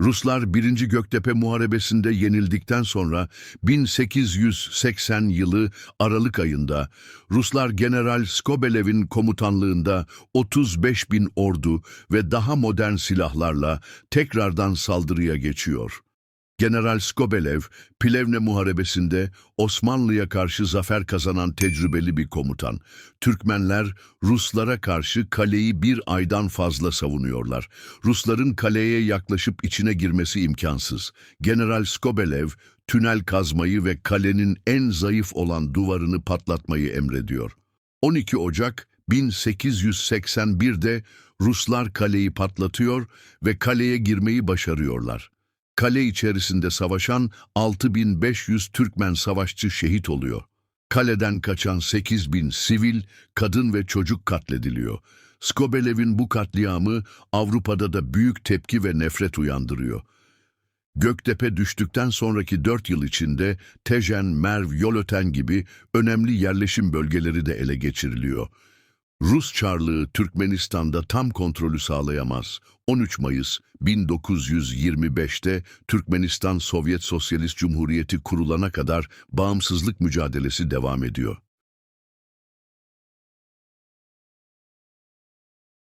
Ruslar 1. Göktepe Muharebesi'nde yenildikten sonra 1880 yılı Aralık ayında Ruslar General Skobelev'in komutanlığında 35 bin ordu ve daha modern silahlarla tekrardan saldırıya geçiyor. General Skobelev, Plevne Muharebesi'nde Osmanlı'ya karşı zafer kazanan tecrübeli bir komutan. Türkmenler Ruslara karşı kaleyi bir aydan fazla savunuyorlar. Rusların kaleye yaklaşıp içine girmesi imkansız. General Skobelev, tünel kazmayı ve kalenin en zayıf olan duvarını patlatmayı emrediyor. 12 Ocak 1881'de Ruslar kaleyi patlatıyor ve kaleye girmeyi başarıyorlar. Kale içerisinde savaşan 6500 Türkmen savaşçı şehit oluyor. Kaleden kaçan 8000 sivil, kadın ve çocuk katlediliyor. Skobelev'in bu katliamı Avrupa'da da büyük tepki ve nefret uyandırıyor. Göktepe düştükten sonraki 4 yıl içinde Tejen, Merv, Yolöten gibi önemli yerleşim bölgeleri de ele geçiriliyor. Rus Çarlığı Türkmenistan'da tam kontrolü sağlayamaz. 13 Mayıs 1925'te Türkmenistan Sovyet Sosyalist Cumhuriyeti kurulana kadar bağımsızlık mücadelesi devam ediyor.